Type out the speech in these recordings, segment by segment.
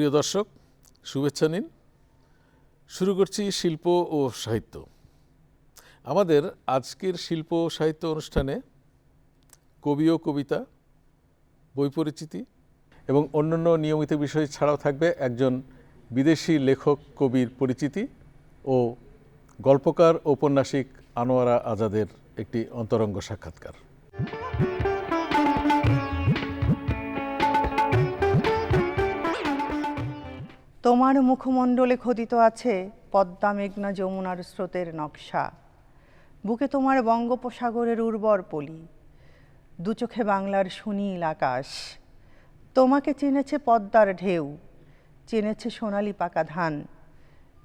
প্রিয় দর্শক, শুভেচ্ছা নিন। শুরু করছি শিল্প ও সাহিত্য। আমাদের আজকের শিল্প ও সাহিত্য অনুষ্ঠানে কবি ও কবিতা, বই পরিচিতি এবং অন্যান্য নিয়মিত বিষয় ছাড়াও থাকবে একজন বিদেশি লেখক কবির পরিচিতি ও গল্পকার ঔপন্যাসিক আনোয়ারা আজাদের একটি অন্তরঙ্গ সাক্ষাৎকার। তোমার মুখমণ্ডলে খোদিত আছে পদ্মা মেঘনা যমুনার স্রোতের নকশা। বুকে তোমার বঙ্গোপসাগরের উর্বর পলি। দু চোখে বাংলার সুনীল আকাশ। তোমাকে চিনেছে পদ্মার ঢেউ। চিনেছে সোনালি পাকা ধান।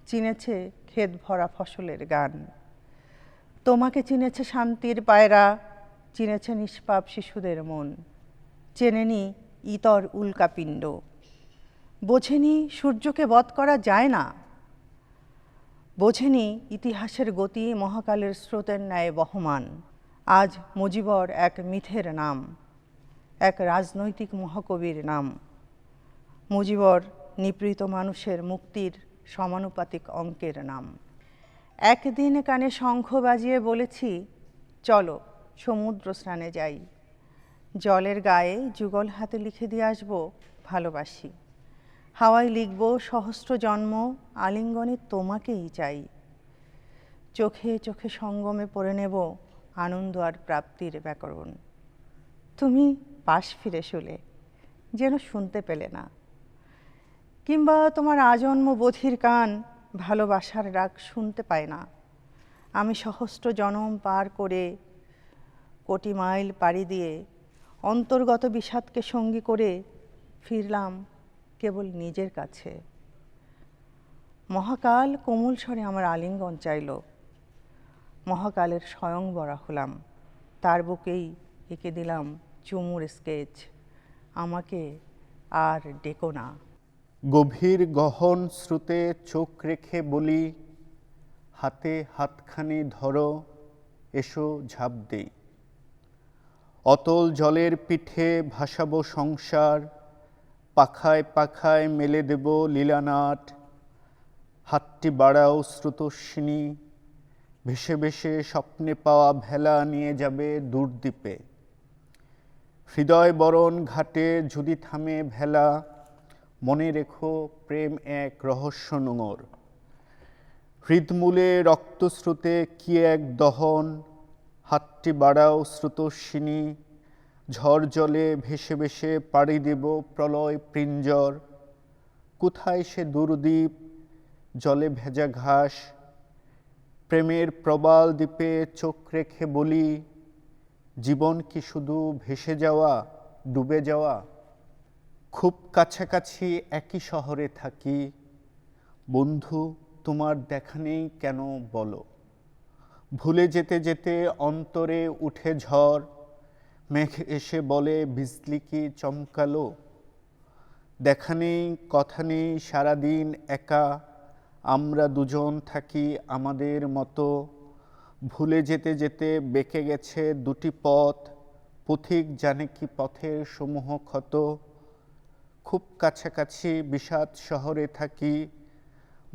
চিনেছে ক্ষেত ভরা ফসলের গান। তোমাকে চিনেছে শান্তির পায়রা। চিনেছে নিষ্পাপ শিশুদের মন। চেনেনি ইতর উল্কাপিণ্ড। বোঝেনি সূর্যকে বধ করা যায় না। বোঝেনি ইতিহাসের গতি মহাকালের স্রোতের ন্যায় বহমান। আজ মুজিবর এক মিথের নাম, এক রাজনৈতিক মহাকবির নাম। মুজিবর নিপীড়িত মানুষের মুক্তির সমানুপাতিক অঙ্কের নাম। একদিন কানে শঙ্খ বাজিয়ে বলেছি, চলো সমুদ্র স্নানে যাই। জলের গায়ে যুগল হাতে লিখে দিয়ে আসব, ভালোবাসি। হাওয়ায় লিখব, সহস্র জন্ম, আলিঙ্গনে তোমাকেই চাই। চোখে চোখে সঙ্গমে পড়ে নেব আনন্দ আর প্রাপ্তির ব্যাকরণ। তুমি পাশ ফিরে শুলে, যেন শুনতে পেলে না। কিংবা তোমার আজন্ম বধির কান ভালোবাসার ডাক শুনতে পায় না। আমি সহস্র জনম পার করে কোটি মাইল পাড়ি দিয়ে অন্তর্গত বিষাদকে সঙ্গী করে ফিরলাম কেবল নিজের কাছে। মহাকাল কোমল স্বরে আমার আলিঙ্গন চাইল। মহাকালের স্বয়ং বরা হলাম। তার বুকেই এঁকে দিলাম চুমুর স্কেচ। আমাকে আর ডেকো না। গভীর গহন শ্রুতে চোখ রেখে বলি, হাতে হাতখানি ধরো, এসো ঝাঁপ দেই। অতল জলের পিঠে ভাসাবো সংসার পাখায় পাখায় মেলে দেব লীলানাট। হাতটি বাড়াও স্রোতস্বিনী। ভেসে ভেসে স্বপ্নে পাওয়া ভেলা নিয়ে যাবে দূরদ্বীপে। হৃদয় বরণ ঘাটে যদি থামে ভেলা, মনে রেখো প্রেম এক রহস্য নোঙর। হৃদমূলে রক্তস্রোতে কি এক দহন? হাতটি বাড়াও স্রোতস্বিনী। ঝড় জলে ভেসে ভেসে পাড়ি দেব প্রলয় প্রিঞ্জর কোথায় সে দুর্দ্বীপ? জলে ভেজা ঘাস। প্রেমের প্রবাল দ্বীপে চোখ রেখে বলি, জীবন কি শুধু ভেসে যাওয়া, ডুবে যাওয়া? খুব কাছাকাছি একই শহরে থাকি। বন্ধু, তোমার দেখা নেই কেন বলো? ভুলে যেতে যেতে অন্তরে উঠে ঝড়। মেঘ এসে বলে, বিজলি কি চমকালো? দেখা নেই, কথা নেই, সারাদিন একা। আমরা দুজন থাকি আমাদের মতো। ভুলে যেতে যেতে বেঁকে গেছে দুটি পথ। পথিক জানে কি পথের সমূহ ক্ষত। খুব কাছাকাছি বিষাদ শহরে থাকি।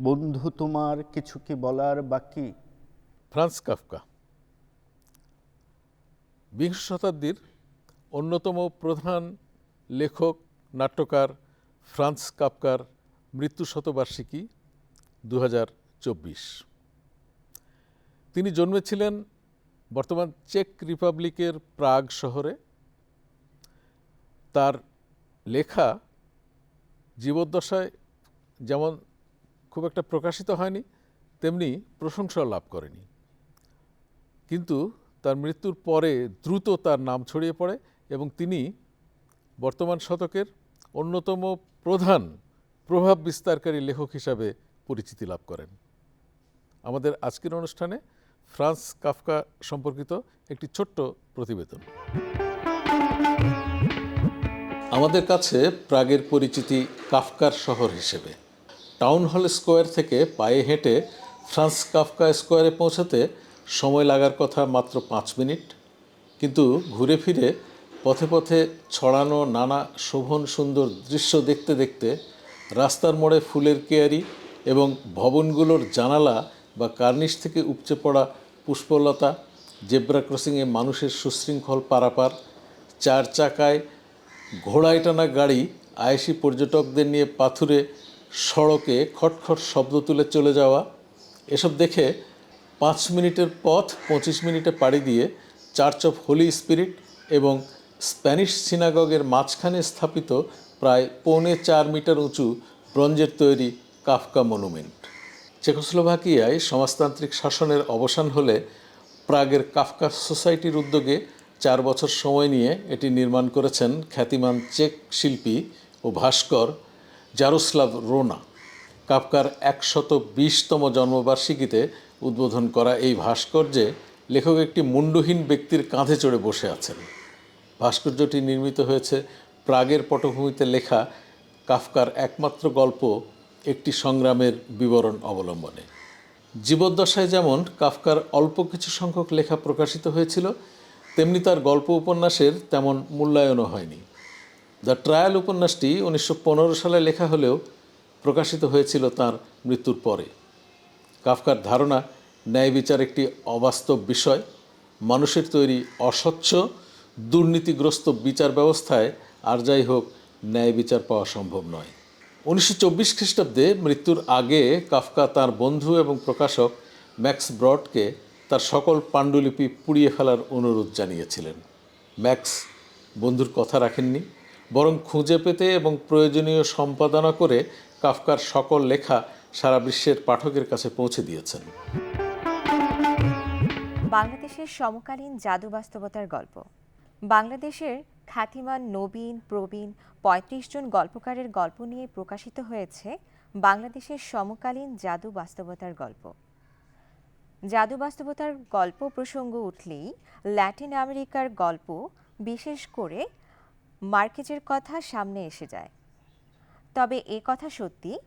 বন্ধু তোমার কিছু কি বলার বাকি? Franz Kafka. বিংশ শতাব্দীর অন্যতম প্রধান লেখক, নাট্যকার ফ্রান্স কাফকার মৃত্যু শতবার্ষিকী দু তিনি জন্মেছিলেন বর্তমান চেক রিপাবলিকের প্রাগ শহরে। তার লেখা জীবদ্দশায় যেমন খুব একটা প্রকাশিত হয়নি, তেমনি প্রশংসা লাভ করেনি। কিন্তু তার মৃত্যুর পরে দ্রুত তার নাম ছড়িয়ে পড়ে এবং তিনি বর্তমান শতকের অন্যতম প্রধান প্রভাব বিস্তারকারী লেখক হিসাবে পরিচিতি লাভ করেন। আমাদের আজকের অনুষ্ঠানে ফ্রান্স কাফকা সম্পর্কিত একটি ছোট্ট প্রতিবেদন। আমাদের কাছে প্রাগের পরিচিতি কাফকার শহর হিসেবে। টাউন হল স্কোয়ার থেকে পায়ে হেঁটে ফ্রান্স কাফকা স্কোয়ারে পৌঁছাতে সময় লাগার কথা মাত্র পাঁচ মিনিট। কিন্তু ঘুরে ফিরে, পথে পথে ছড়ানো নানা শোভন সুন্দর দৃশ্য দেখতে দেখতে রাস্তার মোড়ে ফুলের কেয়ারি এবং ভবনগুলোর জানালা বা কার্নিশ থেকে উপচে পড়া পুষ্পলতা, জেব্রা ক্রসিংয়ে মানুষের সুশৃঙ্খল পারাপার, চার চাকায় ঘোড়ায় টানা গাড়ি আয়েসি পর্যটকদের নিয়ে পাথুরে সড়কে খটখট শব্দ তুলে চলে যাওয়া, এসব দেখে পাঁচ মিনিটের পথ পঁচিশ মিনিটে পাড়ি দিয়ে চার্চ অফ হোলি স্পিরিট এবং স্প্যানিশ সিনাগগের মাঝখানে স্থাপিত প্রায় পৌনে চার মিটার উঁচু ব্রঞ্জের তৈরি কাফকা মনুমেন্ট। চেকোস্লোভাকিয়ায় সমাজতান্ত্রিক শাসনের অবসান হলে প্রাগের কাফকা সোসাইটির উদ্যোগে চার বছর সময় নিয়ে এটি নির্মাণ করেছেন খ্যাতিমান চেক শিল্পী ও ভাস্কর জারোস্লাভ রোনা। কাফকার একশত বিশতম জন্মবার্ষিকীতে উদ্বোধন করা এই ভাস্কর্যে লেখক একটি মুন্ডহীন ব্যক্তির কাঁধে চড়ে বসে আছেন। ভাস্কর্যটি নির্মিত হয়েছে প্রাগের পটভূমিতে লেখা কাফকার একমাত্র গল্প, একটি সংগ্রামের বিবরণ অবলম্বনে। জীবদ্দশায় যেমন কাফকার অল্প কিছু সংখ্যক লেখা প্রকাশিত হয়েছিল, তেমনি তার গল্প উপন্যাসের তেমন মূল্যায়নও হয়নি। দ্য ট্রায়াল উপন্যাসটি উনিশশো পনেরো সালে লেখা হলেও প্রকাশিত হয়েছিল তার মৃত্যুর পরে। কাফকার ধারণা, ন্যায় বিচার একটি অবাস্তব বিষয়। মানুষের তৈরি অস্বচ্ছ, দুর্নীতিগ্রস্ত বিচার ব্যবস্থায় আর যাই হোক, ন্যায় বিচার পাওয়া সম্ভব নয়। উনিশশো চব্বিশ খ্রিস্টাব্দে মৃত্যুর আগে কাফকা তার বন্ধু এবং প্রকাশক ম্যাক্স ব্রডকে তার সকল পাণ্ডুলিপি পুড়িয়ে ফেলার অনুরোধ জানিয়েছিলেন। ম্যাক্স বন্ধুর কথা রাখেননি, বরং খুঁজে পেতে এবং প্রয়োজনীয় সম্পাদনা করে কাফকার সকল লেখা সারা বিশ্বের পাঠকের কাছে পৌঁছে দিয়েছেন। বাংলাদেশের সমকালীন জাদু বাস্তবতার গল্প। বাংলাদেশের খ্যাতিমান নবীন, প্রবীণ পঁয়ত্রিশ জন গল্পকারের গল্প নিয়ে প্রকাশিত হয়েছে বাংলাদেশের সমকালীন জাদু বাস্তবতার গল্প। জাদু বাস্তবতার গল্প প্রসঙ্গ উঠলেই ল্যাটিন আমেরিকার গল্প বিশেষ করে মার্কেজের কথা সামনে এসে যায়। তবে এ কথা সত্যি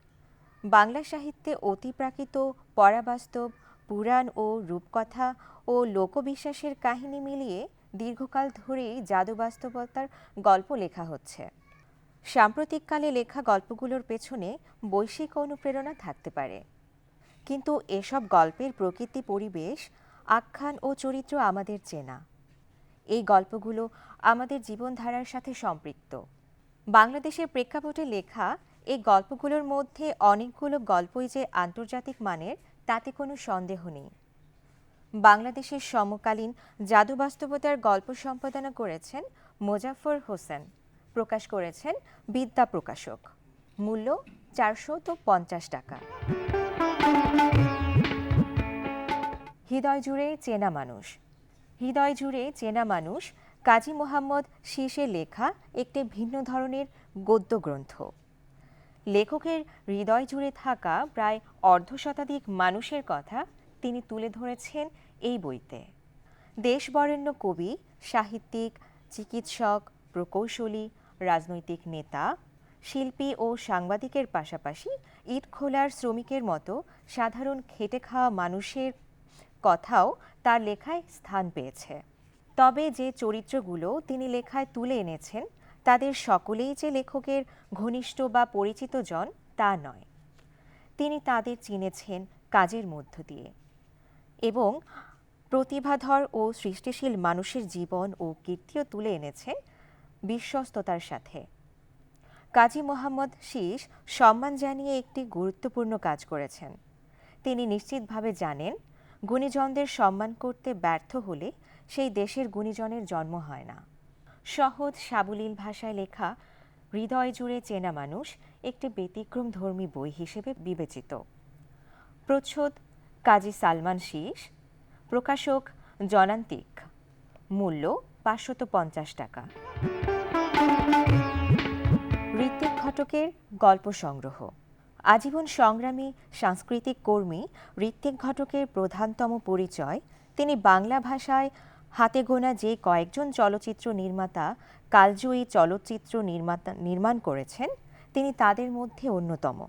বাংলা সাহিত্যে অতিপ্রাকৃত পরাবাস্তব, পুরাণ ও রূপকথা ও লোকবিশ্বাসের কাহিনী মিলিয়ে দীর্ঘকাল ধরেই জাদু বাস্তবতার গল্প লেখা হচ্ছে। সাম্প্রতিককালে লেখা গল্পগুলোর পেছনে বৈশ্বিক অনুপ্রেরণা থাকতে পারে। কিন্তু এসব গল্পের প্রকৃতি পরিবেশ, আখ্যান ও চরিত্র আমাদের চেনা। এই গল্পগুলো আমাদের জীবনধারার সাথে সম্পৃক্ত। বাংলাদেশের প্রেক্ষাপটে লেখা এই গল্পগুলোর মধ্যে অনেকগুলো গল্পই যে আন্তর্জাতিক মানের, তাতে কোনো সন্দেহ নেই। বাংলাদেশের সমকালীন জাদু বাস্তবতার গল্প সম্পাদনা করেছেন মোজাফর হোসেন। প্রকাশ করেছেন বিদ্যা প্রকাশক। মূল্য চারশো তো পঞ্চাশ টাকা। হৃদয় জুড়ে চেনা মানুষ। হৃদয় জুড়ে চেনা মানুষ কাজী মোহাম্মদ শীষে লেখা একটি ভিন্ন ধরনের গদ্য গ্রন্থ লেখকের হৃদয় জুড়ে থাকা প্রায় অর্ধশতাধিক মানুষের কথা তিনি তুলে ধরেছেন এই বইতে। দেশবরেণ্য কবি, সাহিত্যিক, চিকিৎসক, প্রকৌশলী, রাজনৈতিক নেতা, শিল্পী ও সাংবাদিকের পাশাপাশি ইট খোলার শ্রমিকের মতো সাধারণ খেটে খাওয়া মানুষের কথাও তার লেখায় স্থান পেয়েছে। তবে যে চরিত্রগুলো তিনি লেখায় তুলে এনেছেন তাদের সকলেই যে লেখকের ঘনিষ্ঠ বা পরিচিত জন, তা নয়। তিনি তাদের চিনেছেন কাজের মধ্য দিয়ে। এবং প্রতিভাধর ও সৃষ্টিশীল মানুষের জীবন ও কীর্তিও তুলে এনেছেন বিশ্বস্ততার সাথে। কাজী মোহাম্মদ শীষ সম্মান জানিয়ে একটি গুরুত্বপূর্ণ কাজ করেছেন। তিনি নিশ্চিতভাবে জানেন, গুণীজনদের সম্মান করতে ব্যর্থ হলে সেই দেশের গুণীজনের জন্ম হয় না। সহজ সাবলীল ভাষায় লেখা, হৃদয় জুড়ে চেনা মানুষ একটি ব্যতিক্রম ধর্মী বই হিসেবে বিবেচিত। প্রচ্ছদ, কাজী সালমান শীষ। প্রকাশক, জনান্তিক। মূল্য, পাঁচশত পঞ্চাশ টাকা। ঋত্বিক ঘটকের গল্প সংগ্রহ। আজীবন সংগ্রামী, সাংস্কৃতিক কর্মী ঋত্বিক ঘটকের প্রধানতম পরিচয়, তিনি বাংলা ভাষায় হাতে গোনা যে কয়েকজন চলচ্চিত্র নির্মাতা কালজয়ী চলচ্চিত্র নির্মাতা নির্মাণ করেছেন, তিনি তাদের মধ্যে অন্যতম।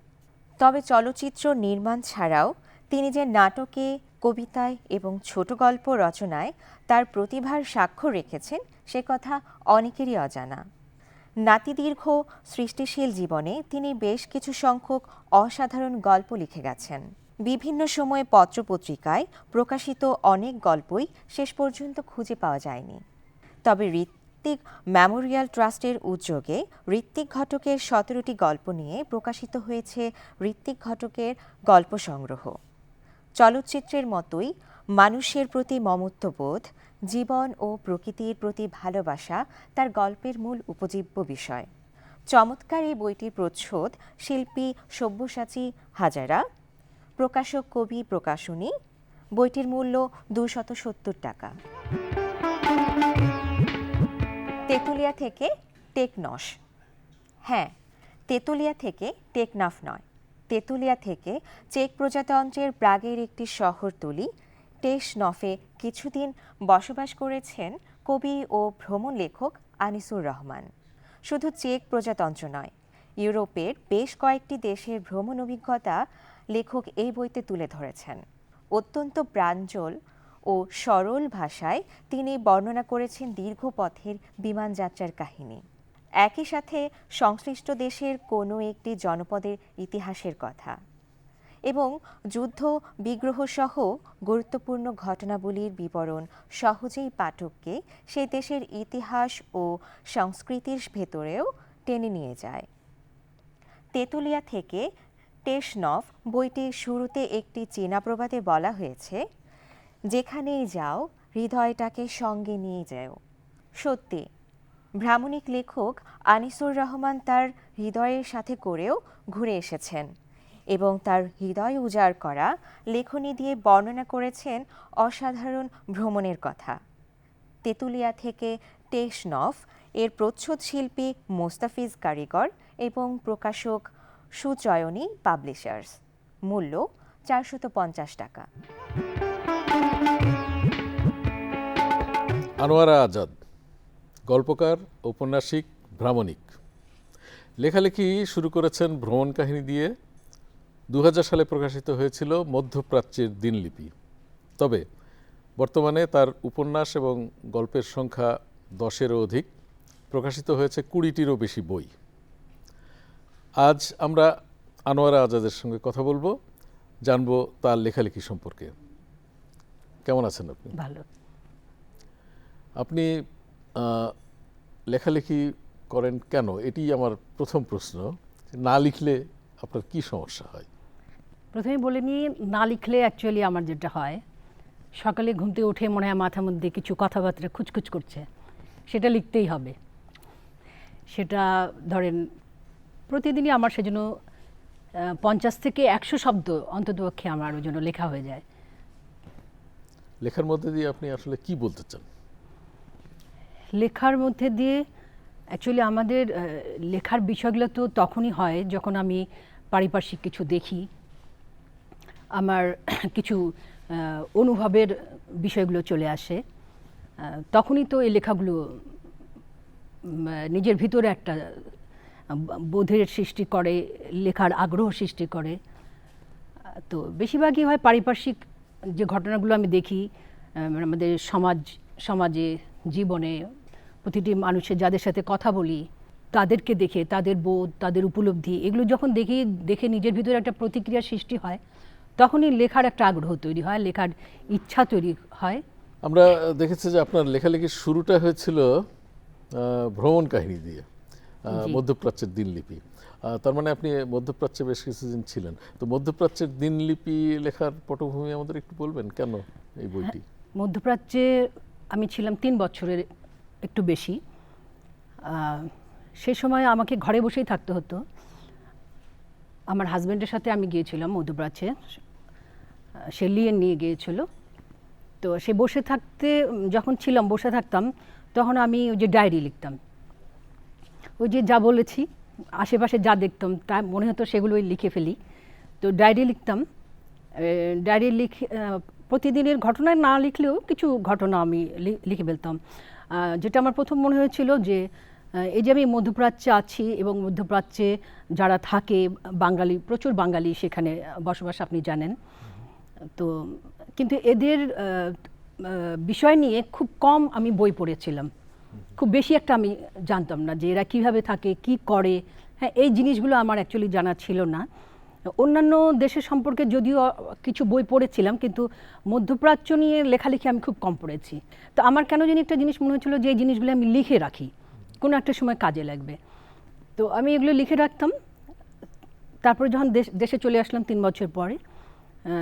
তবে চলচ্চিত্র নির্মাণ ছাড়াও তিনি যে নাটকে, কবিতায় এবং ছোট গল্প রচনায় তার প্রতিভার স্বাক্ষর রেখেছেন, সে কথা অনেকেরই অজানা। নাতিদীর্ঘ সৃষ্টিশীল জীবনে তিনি বেশ কিছু সংখ্যক অসাধারণ গল্প লিখে গেছেন। বিভিন্ন সময়ে পত্রপত্রিকায় প্রকাশিত অনেক গল্পই শেষ পর্যন্ত খুঁজে পাওয়া যায়নি। তবে ঋত্বিক মেমোরিয়াল ট্রাস্টের উদ্যোগে ঋত্বিক ঘটকের সতেরোটি গল্প নিয়ে প্রকাশিত হয়েছে ঋত্বিক ঘটকের গল্প সংগ্রহ। চলচ্চিত্রের মতোই মানুষের প্রতি মমত্ববোধ, জীবন ও প্রকৃতির প্রতি ভালোবাসা তার গল্পের মূল উপজীব্য বিষয়। চমৎকার এই বইটির প্রচ্ছদ শিল্পী সব্যসাচী হাজারা প্রকাশক কবি প্রকাশনী, বইটির মূল্য দুশত সত্তর টাকা। তেঁতুলিয়া থেকে টেকনস। হ্যাঁ তেঁতুলিয়া থেকে টেকনাফ নয়। তেঁতুলিয়া থেকে চেক প্রজাতন্ত্রের প্রাগের একটি শহরতলি টেসনফে কিছুদিন বসবাস করেছেন কবি ও ভ্রমণ লেখক আনিসুর রহমান। শুধু চেক প্রজাতন্ত্র নয়, ইউরোপের বেশ কয়েকটি দেশের ভ্রমণ অভিজ্ঞতা লেখক এই বইতে তুলে ধরেছেন। অত্যন্ত প্রাঞ্জল ও সরল ভাষায় তিনি বর্ণনা করেছেন দীর্ঘ পথের বিমান যাত্রার কাহিনী। একই সাথে সংশ্লিষ্ট দেশের কোনো একটি জনপদের ইতিহাসের কথা এবং যুদ্ধ বিগ্রহ সহ গুরুত্বপূর্ণ ঘটনাবলীর বিবরণ সহজেই পাঠককে সেই দেশের ইতিহাস ও সংস্কৃতির ভেতরেও টেনে নিয়ে যায়। তেঁতুলিয়া থেকে টেসনফ বইটির শুরুতে একটি চীনা প্রবাদে বলা হয়েছে, যেখানেই যাও, হৃদয়টাকে সঙ্গে নিয়ে যাও। সত্যি, ভ্রামণিক লেখক আনিসুর রহমান তার হৃদয়ের সাথে করেও ঘুরে এসেছেন এবং তার হৃদয় উজাড় করা লেখনী দিয়ে বর্ণনা করেছেন অসাধারণ ভ্রমণের কথা। তেঁতুলিয়া থেকে টেশনফ এর প্রচ্ছদ শিল্পী মোস্তাফিজ কারিগর এবং প্রকাশক সুচয়নী পাবলিশার্স। মূল্য চারশত পঞ্চাশ টাকা। আনোয়ারা আজাদ, গল্পকার, ঔপন্যাসিক, ভ্রামণিক। লেখালেখি শুরু করেছেন ভ্রমণ কাহিনী দিয়ে। দু হাজার সালে প্রকাশিত হয়েছিল মধ্যপ্রাচ্যের দিনলিপি। তবে বর্তমানে তার উপন্যাস এবং গল্পের সংখ্যা দশেরও অধিক। প্রকাশিত হয়েছে কুড়িটিরও বেশি বই। আজ আমরা আনোয়ারা আজাদের সঙ্গে কথা বলব জানব তার লেখালেখি সম্পর্কে। কেমন আছেন আপনি? ভালো। আপনি লেখালেখি করেন কেন? এটি আমার প্রথম প্রশ্ন। না লিখলে আপনার কি সমস্যা হয়? প্রথমে বলে নিই না লিখলে অ্যাকচুয়ালি আমার যেটা হয় সকালে ঘুম থেকে উঠে মনে হয় মাথার মধ্যে কিছু কথাবার্তা খুচখুচ করছে সেটা লিখতেই হবে। সেটা ধরেন প্রতিদিনই আমার সেজন্য পঞ্চাশ থেকে একশো শব্দ অন্ততপক্ষে আমার ওই জন্য লেখা হয়ে যায়। লেখার মধ্যে দিয়ে আপনি আসলে কি বলতে চান? লেখার মধ্যে দিয়ে অ্যাকচুয়ালি আমাদের লেখার বিষয়গুলো তো তখনই হয় যখন আমি পারিপার্শ্বিক কিছু দেখি। আমার কিছু অনুভবের বিষয়গুলো চলে আসে। তখনই তো এই লেখাগুলো নিজের ভিতরে একটা বোধের সৃষ্টি করে, লেখার আগ্রহ সৃষ্টি করে তো বেশিরভাগই হয় পারিপার্শ্বিক যে ঘটনাগুলো আমি দেখি আমাদের সমাজ, সমাজে, জীবনে, প্রতিটি মানুষের যাদের সাথে কথা বলি, তাদেরকে দেখে, তাদের বোধ, তাদের উপলব্ধি, এগুলো যখন দেখি, দেখে নিজের ভিতরে একটা প্রতিক্রিয়া সৃষ্টি হয়, তখনই লেখার একটা আগ্রহ তৈরি হয়, লেখার ইচ্ছা তৈরি হয় আমরা দেখেছি যে আপনার লেখালেখির শুরুটা হয়েছিল ভ্রমণ কাহিনী দিয়ে। মধ্যপ্রাচ্যের দিনলিপি। তার মানে আপনি মধ্যপ্রাচ্যে বেশ কিছুদিন ছিলেন। তো মধ্যপ্রাচ্যের দিনলিপি লেখার পটভূমি আমাদের একটু বলবেন কেন এই বইটি? মধ্যপ্রাচ্যে আমি ছিলাম তিন বছরের একটু বেশি। সে সময় আমাকে ঘরে বসেই থাকতে হতো। আমার হাজব্যান্ডের সাথে আমি গিয়েছিলাম মধ্যপ্রাচ্যে। সে লিয়ে নিয়ে গিয়েছিল। তো সে বসে থাকতে যখন ছিলাম বসে থাকতাম তখন আমি ওই যে ডায়েরি লিখতাম। ওই যে যা বলেছি, আশেপাশে যা দেখতাম, তা মনে হতো সেগুলোই লিখে ফেলি। তো ডায়েরি লিখতাম। ডায়েরি লিখে প্রতিদিনের ঘটনা না লিখলেও কিছু ঘটনা আমি লিখে ফেলতাম। যেটা আমার প্রথম মনে হয়েছিল যে এই যে আমি মধ্যপ্রাচ্যে আছি এবং মধ্যপ্রাচ্যে যারা থাকে, বাঙালি, প্রচুর বাঙালি সেখানে বসবাস আপনি জানেন। তো, কিন্তু এদের বিষয় নিয়ে খুব কম আমি বই পড়েছিলাম। খুব বেশি একটা আমি জানতাম না যে এরা কীভাবে থাকে, কি করে। হ্যাঁ এই জিনিসগুলো আমার অ্যাকচুয়ালি জানা ছিল না। অন্যান্য দেশের সম্পর্কে যদিও কিছু বই পড়েছিলাম, কিন্তু মধ্যপ্রাচ্য নিয়ে লেখালেখি আমি খুব কম পড়েছি। তো আমার কেন জানি একটা জিনিস মনে হচ্ছিল যে এই জিনিসগুলো আমি লিখে রাখি, কোনো একটা সময় কাজে লাগবে। তো আমি এগুলো লিখে রাখতাম। তারপরে যখন দেশ, দেশে চলে আসলাম তিন বছর পরে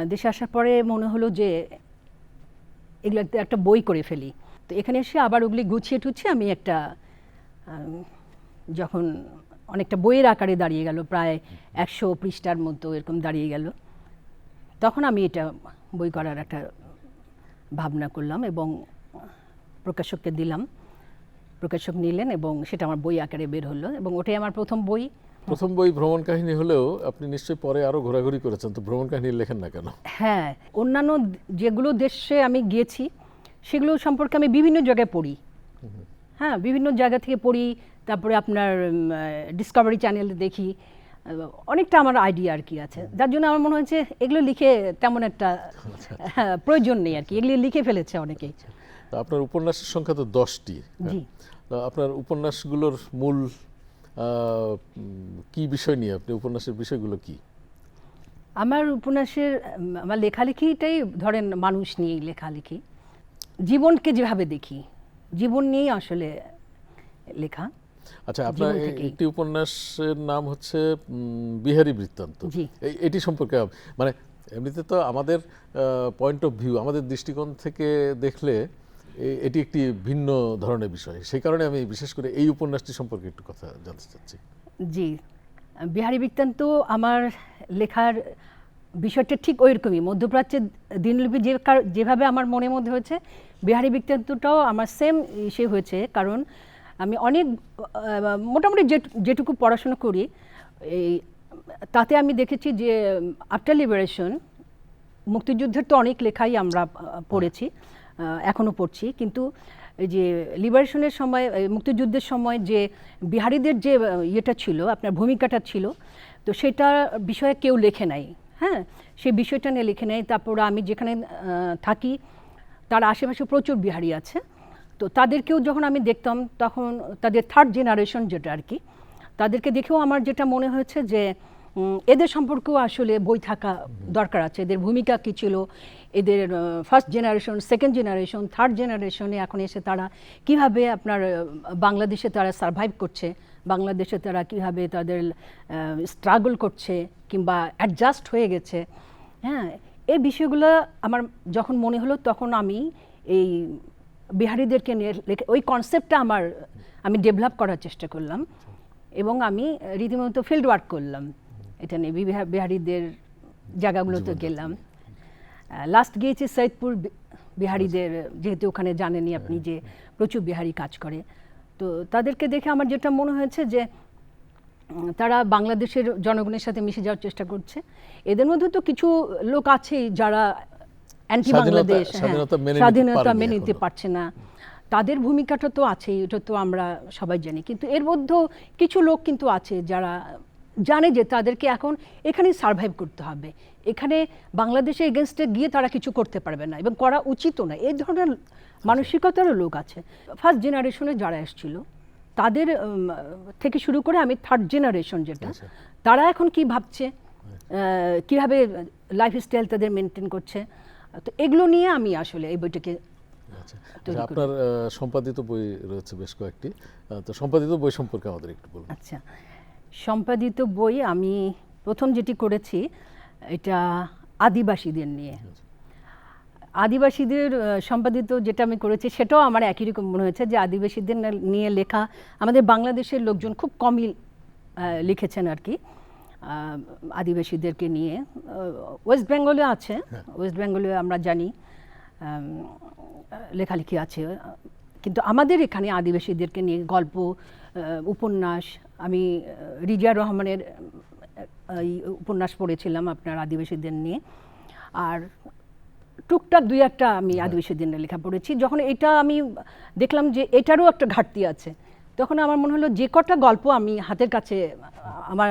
দেশে আসার পরে মনে হলো যে এগুলো একটা- একটা বই করে ফেলি। তো এখানে এসে আবার ওগুলি গুছিয়ে টুছিয়ে আমি একটা যখন অনেকটা বইয়ের আকারে দাঁড়িয়ে গেল প্রায় একশো পৃষ্ঠার মতো এরকম দাঁড়িয়ে গেল তখন আমি এটা বই করার একটা ভাবনা করলাম এবং প্রকাশককে দিলাম। প্রকাশক নিলেন এবং সেটা আমার বই আকারে বের হলো এবং ওটাই আমার প্রথম বই। প্রথম বই ভ্রমণ কাহিনী হলেও আপনি নিশ্চয়ই পরে আরও ঘোরাঘুরি করেছেন তো ভ্রমণ কাহিনী লেখেন না কেন? হ্যাঁ অন্যান্য যেগুলো দেশে আমি গিয়েছি সেগুলো সম্পর্কে আমি বিভিন্ন জায়গায় পড়ি। হ্যাঁ বিভিন্ন জায়গা থেকে পড়ি তারপরে আপনার ডিসকভারি চ্যানেলে দেখি। অনেকটা আমার আইডিয়া আর কি আছে। যার জন্য আমার মনে হয়েছে এগুলো লিখে তেমন একটা হ্যাঁ, প্রয়োজন নেই আর কি। এগুলো লিখে ফেলেছে অনেকেই তো আপনার উপন্যাসের সংখ্যা তো দশটি। তো আপনার উপন্যাসগুলোর মূল কি বিষয় নিয়ে আপনি উপন্যাসের বিষয়গুলো কি? আমার উপন্যাসের আমার লেখালেখিটাই ধরেন মানুষ নিয়েই লেখালেখি। জীবনকে যেভাবে দেখি জীবন নিয়েই আসলে লেখা। আচ্ছা আপনার। একটি উপন্যাসের নাম হচ্ছে বিহারী বৃত্তান্ত। এটি সম্পর্কে মানে এমনিতে তো আমাদের পয়েন্ট অফ ভিউ আমাদের দৃষ্টিকোণ থেকে দেখলে এটি একটি ভিন্ন ধরনের বিষয়। সেই কারণে আমি বিশেষ করে এই উপন্যাসটি সম্পর্কে একটু কথা জানতে চাচ্ছি। জি। বিহারী বৃত্তান্ত আমার লেখার বিষয়টা ঠিক ওই রকমই মধ্যপ্রাচ্যের দিনলিপি যে যেভাবে আমার মনের মধ্যে হয়েছে বিহারী বৃত্তান্তটাও আমার সেম সে হয়েছে। কারণ আমি অনেক মোটামুটি যেটুকু পড়াশোনা করি এই তাতে আমি দেখেছি যে আফটার লিবারেশন মুক্তিযুদ্ধের তো অনেক লেখাই আমরা পড়েছি আহ, এখনও পড়ছি। কিন্তু যে লিবারেশনের সময় মুক্তিযুদ্ধের সময় যে বিহারিদের যে ইয়েটা ছিল আপনার ভূমিকাটা ছিল তো সেটা বিষয়ে কেউ লেখে নাই। হ্যাঁ সেই বিষয়টা নিয়ে লিখে নেয়। তারপর আমি যেখানে থাকি, তার আশেপাশে প্রচুর বিহারি আছে। তো তাদেরকেও যখন আমি দেখতাম, তখন তাদের থার্ড জেনারেশন যেটা আর কি, তাদেরকে দেখেও আমার যেটা মনে হয়েছে যে এদের সম্পর্কেও আসলে বই থাকা দরকার আছে। এদের ভূমিকা কী ছিল? এদের first generation second generation third জেনারেশনে এখন এসে তারা কীভাবে আপনার বাংলাদেশে তারা সার্ভাইভ করছে? বাংলাদেশে তারা কীভাবে তাদের স্ট্রাগল করছে কিংবা অ্যাডজাস্ট হয়ে গেছে হ্যাঁ এই বিষয়গুলো আমার যখন মনে হলো তখন আমি এই বিহারিদেরকে নিয়ে ওই কনসেপ্টটা আমার আমি ডেভেলপ করার চেষ্টা করলাম এবং আমি রীতিমতো ফিল্ড ওয়ার্ক করলাম। এটা নিয়ে বিহা- বিহারিদের জায়গাগুলোতে গেলাম। লাস্ট গিয়েছি সৈয়দপুর বি- বিহারিদের যেহেতু ওখানে জানেনই আপনি যে প্রচুর বিহারি কাজ করে। তো তাদেরকে দেখে আমার যেটা মনে হয়েছে যে তারা বাংলাদেশের জনগণের সাথে মিশে যাওয়ার চেষ্টা করছে। এদের মধ্যে তো কিছু লোক আছেই যারা অ্যান্টি বাংলাদেশ স্বাধীনতা মেনে নিতে। পারছে না। তাদের ভূমিকাটা তো আছেই এটা তো আমরা সবাই জানি। কিন্তু এর মধ্যেও কিছু লোক কিন্তু আছে যারা জানে যে তাদেরকে এখন এখানে সার্ভাইভ করতে হবে। এখানে বাংলাদেশে এগেনস্টে গিয়ে তারা কিছু করতে পারবে না এবং করা উচিতও না। এই ধরনের মানসিকতারও লোক আছে। ফার্স্ট জেনারেশনে যারা এসেছিল তাদের থেকে শুরু করে আমি থার্ড জেনারেশন যেটা তারা এখন কি ভাবছে? কীভাবে লাইফস্টাইল তাদের মেনটেন করছে? তো এগুলো নিয়ে আমি আসলে এই বইটাকে আচ্ছা। আচ্ছা, আপনার সম্পাদিত বই রয়েছে বেশ কয়েকটি। তো সম্পাদিত বই সম্পর্কে আমাদের একটু বলুন। আচ্ছা। সম্পাদিত বই আমি প্রথম যেটি করেছি এটা আদিবাসীদের নিয়ে। আদিবাসীদের সম্পাদিত যেটা আমি করেছি সেটাও আমার একই রকম মনে হয়েছে যে আদিবাসীদের নিয়ে লেখা আমাদের বাংলাদেশের লোকজন খুব কমই লিখেছেন আর কি আদিবাসীদেরকে নিয়ে। ওয়েস্ট বেঙ্গলে আছে ওয়েস্ট বেঙ্গলে আমরা জানি লেখালেখি আছে কিন্তু আমাদের এখানে আদিবাসীদেরকে নিয়ে গল্প উপন্যাস আমি রিজিয়া রহমানের উপন্যাস পড়েছিলাম আপনার আদিবাসীদের নিয়ে আর টুকটাক দুই একটা আমি আদিবাসীদের নিয়ে লেখা পড়েছি। যখন এটা আমি দেখলাম যে এটারও একটা ঘাটতি আছে তখন আমার মনে হলো যে কটা গল্প আমি হাতের কাছে আমার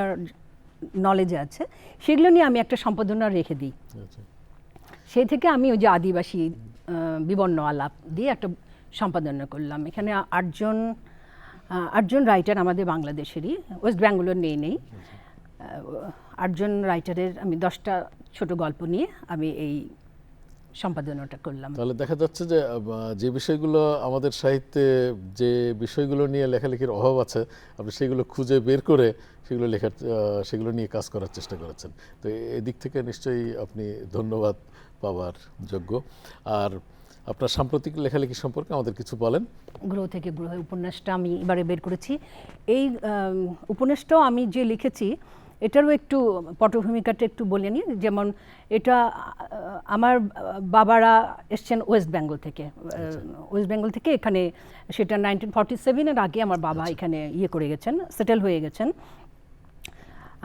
নলেজে আছে সেগুলো নিয়ে আমি একটা সম্পাদনা রেখে দিই। আচ্ছা। সেই থেকে আমি ওই যে আদিবাসী বিবর্ণ আলাপ দিয়ে একটা সম্পাদনা করলাম। এখানে আটজন আটজন রাইটার আমাদের বাংলাদেশেরই ওয়েস্ট বেঙ্গলের নেই নেই। আটজন রাইটারের আমি দশটা ছোট গল্প নিয়ে আমি এই সম্পাদনাটা করলাম। তাহলে দেখা যাচ্ছে যে যে বিষয়গুলো আমাদের সাহিত্যে যে বিষয়গুলো নিয়ে লেখালেখির অভাব আছে আপনি সেগুলো খুঁজে বের করে সেগুলো লেখার সেগুলো নিয়ে কাজ করার চেষ্টা করেছেন। তো এদিক থেকে নিশ্চয়ই আপনি ধন্যবাদ পাওয়ার যোগ্য। আর আপনার সাম্প্রতিক লেখালেখি সম্পর্কে আমাদের কিছু বলেন। গ্রহ থেকে গ্রহে উপন্যাসটা আমি এবারে বের করেছি। এই উপন্যাসটাও আমি যে লিখেছি এটারও একটু পটভূমিকাটা একটু বলে নিই। যেমন এটা আমার বাবারা এসছেন ওয়েস্ট বেঙ্গল থেকে। ওয়েস্ট বেঙ্গল থেকে এখানে সেটা নাইনটিন ফর্টি সেভেনের আগে আমার বাবা এখানে ইয়ে করে গেছেন সেটেল হয়ে গেছেন।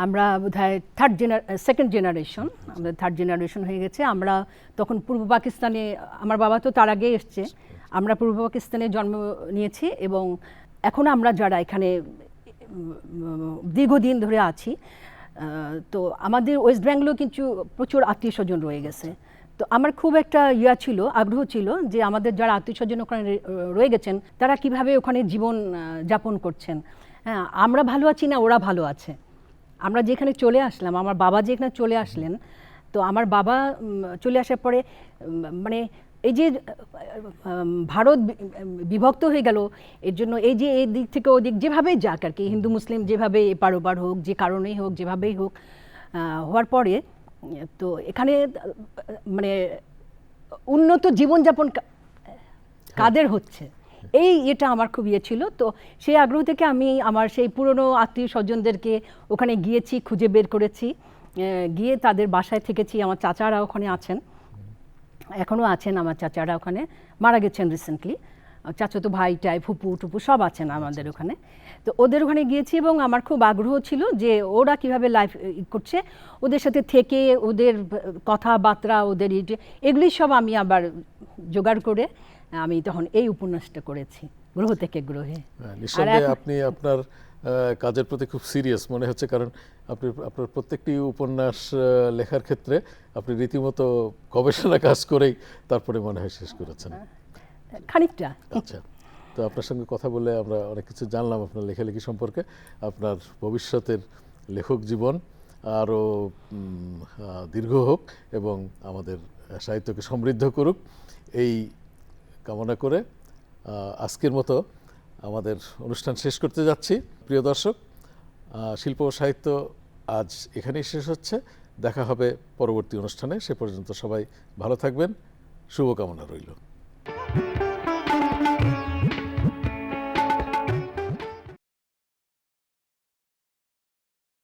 আমরা বোধহয় থার্ড জেনার সেকেন্ড জেনারেশন আমাদের থার্ড জেনারেশন হয়ে গেছে। আমরা তখন পূর্ব পাকিস্তানে আমার বাবা তো তার আগে এসছে। আমরা পূর্ব পাকিস্তানে জন্ম নিয়েছি এবং এখন আমরা যারা এখানে দীর্ঘদিন ধরে আছি তো আমাদের ওয়েস্ট বেঙ্গলেও কিন্তু প্রচুর আত্মীয় স্বজন রয়ে গেছে। তো আমার খুব একটা ইয়া ছিল, আগ্রহ ছিল যে আমাদের যারা আত্মীয় স্বজন ওখানে রয়ে গেছেন, তারা কীভাবে ওখানে জীবন যাপন করছেন। হ্যাঁ আমরা ভালো আছি না, ওরা ভালো আছে। আমরা যেখানে চলে আসলাম, আমার বাবা যেখানে চলে আসলেন, তো আমার বাবা চলে আসার পরে মানে এই যে ভারত বিভক্ত হয়ে গেল, এর জন্য এই যে, এই দিক থেকে ওদিক যেভাবেই যাক আর কি, হিন্দু, মুসলিম যেভাবে এপার ওপার হোক, যে কারণেই হোক, যেভাবেই হোক হওয়ার পরে, তো এখানে মানে উন্নত জীবনযাপন কাদের হচ্ছে? এই এটা আমার খুব ইয়ে ছিল, তো সেই আগ্রহ থেকে আমি আমার সেই পুরনো আত্মীয় স্বজনদেরকে ওখানে গিয়েছি, খুঁজে বের করেছি গিয়ে তাদের বাসায় থেকেছি, আমার চাচারা ওখানে আছেন। এখনও আছেন আমার চাচারা ওখানে মারা গেছেন রিসেন্টলি চাচাতো ভাই টাই ফুপু টুপু সব আছেন আমাদের ওখানে। তো ওদের ওখানে গিয়েছি এবং আমার খুব আগ্রহ ছিল যে ওরা কীভাবে লাইফ করছে। ওদের সাথে থেকে ওদের কথাবার্তা ওদের এগুলি সব আমি আবার জোগাড় করে আমি তখন এই উপন্যাসটা করেছি গ্রহ থেকে গ্রহে। হ্যাঁ, নিঃসন্দেহে আপনি আপনার কাজের প্রতি খুব সিরিয়াস মনে হচ্ছে কারণ আপনি আপনার প্রত্যেকটি উপন্যাস লেখার ক্ষেত্রে আপনি রীতিমতো গবেষণা কাজ করেই তারপরে মনে হয় শেষ করেছেন। খানিকটা। আচ্ছা তো আপনার সঙ্গে কথা বলে আমরা অনেক কিছু জানলাম আপনার লেখালেখি সম্পর্কে আপনার ভবিষ্যতের লেখক জীবন আরও দীর্ঘ হোক এবং আমাদের সাহিত্যকে সমৃদ্ধ করুক। এই কামনা করে আজকের মতো আমাদের অনুষ্ঠান শেষ করতে যাচ্ছি। প্রিয় দর্শক শিল্প ও সাহিত্য আজ এখানেই শেষ হচ্ছে। দেখা হবে পরবর্তী অনুষ্ঠানে। সে পর্যন্ত সবাই ভালো থাকবেন। শুভকামনা রইল।